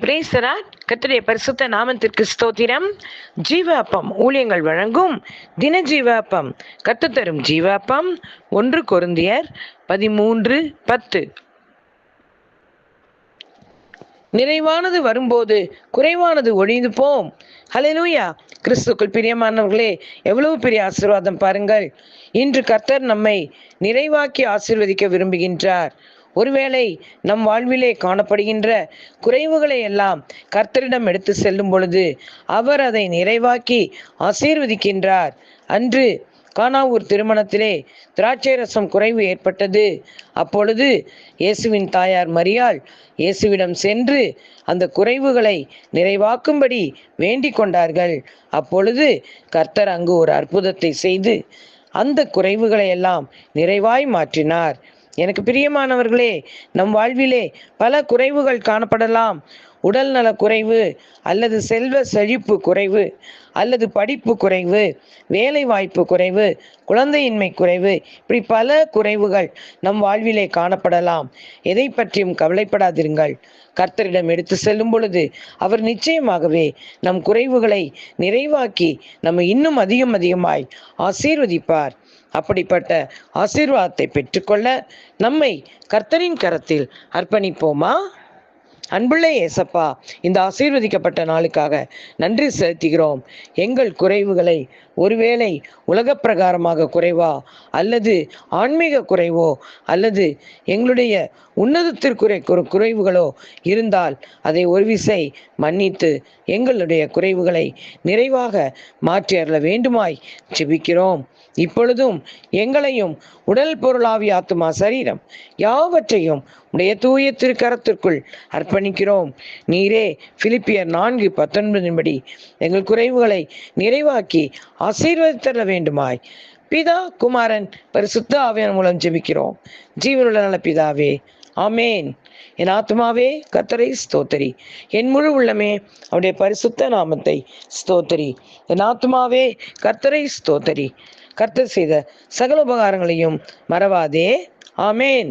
பிரேசரா கர்த்தருடைய பரிசுத்த நாமத்திற்கு ஸ்தோத்திரம். ஜீவ அப்பம் ஊழியங்கள் வழங்கும் தின ஜீவ அப்பம் கத்து தரும் ஜீவ அப்பம் ஒன்று கொருந்தியர் பதிமூன்று பத்து. நிறைவானது வரும்போது குறைவானது ஒழிந்து போம். ஹலெலூயா கிறிஸ்துக்குள் பிரியமானவர்களே எவ்வளவு பெரிய ஆசீர்வாதம் பாருங்கள். இன்று கர்த்தர் நம்மை நிறைவாக்கி ஆசீர்வதிக்க விரும்புகின்றார். ஒருவேளை நம் வாழ்விலே காணப்படுகின்ற குறைவுகளை எல்லாம் கர்த்தரிடம் எடுத்து செல்லும் பொழுது அவர் அதை நிறைவாக்கி ஆசீர்வதிக்கின்றார். அன்று கானாவூர் திருமணத்திலே திராட்சை ரசம் குறைவு ஏற்பட்டது. அப்பொழுது இயேசுவின் தாயார் மரியாள் இயேசுவிடம் சென்று அந்த குறைவுகளை நிறைவாக்கும்படி வேண்டிக் கொண்டார்கள். அப்பொழுது கர்த்தர் அங்கு ஒரு அற்புதத்தை செய்து அந்த குறைவுகளை எல்லாம் நிறைவாய் மாற்றினார். எனக்கு பிரியமானவர்களே நம் வாழ்விலே பல குறைவுகள் காணப்படலாம். உடல் நல குறைவு அல்லது செல்வ செழிப்பு குறைவு அல்லது படிப்பு குறைவு வேலை வாய்ப்பு குறைவு குழந்தையின்மை குறைவு இப்படி பல குறைவுகள் நம் வாழ்விலே காணப்படலாம். எதை பற்றியும் கவலைப்படாதிருங்கள். கர்த்தரிடம் எடுத்து செல்லும் பொழுது அவர் நிச்சயமாகவே நம் குறைவுகளை நிறைவாக்கி நம்ம இன்னும் அதிகம் அதிகமாய் ஆசீர்வதிப்பார். அப்படிப்பட்ட ஆசீர்வாதத்தை பெற்றுக்கொள்ள நம்மை கர்த்தரின் கரத்தில் அர்ப்பணிப்போமா? அன்புள்ள ஏசப்பா இந்த ஆசீர்வதிக்கப்பட்ட நாளுக்காக நன்றி செலுத்துகிறோம். எங்கள் குறைவுகளை ஒருவேளை உலக பிரகாரமாக குறைவா அல்லது ஆன்மீக குறைவோ அல்லது எங்களுடைய உன்னதத்திற்குறை குறைவுகளோ இருந்தால் அதை ஒரு விசை மன்னித்து எங்களுடைய குறைவுகளை நிறைவாக மாற்றி அருள வேண்டுமாய் ஜெபிக்கிறோம். இப்பொழுதும் எங்களையும் உடல் பொருளாவி ஆத்துமா சரீரம் யாவற்றையும் உடைய தூய திருக்கரத்திற்குள் அர்ப்பணிக்கிறோம். நீரே பிலிப்பியர் நான்கு பத்தொன்பதின்படி எங்கள் குறைவுகளை நிறைவாக்கி ஆசீர்வதித்தர வேண்டுமாய். பிதா குமாரன் பரிசுத்த ஆவியன் மூலம் ஜெபிக்கிறோம். ஜீவனுள்ள நல பிதாவே ஆமேன். என் ஆத்மாவே கத்தரை ஸ்தோத்தரி. என் முழு உள்ளமே அவருடைய பரிசுத்த நாமத்தை ஸ்தோத்தரி. என் ஆத்மாவே கர்த்தரை ஸ்தோத்தரி. கர்த்தர் செய்த சகல உபகாரங்களையும் மறவாதே. ஆமேன்.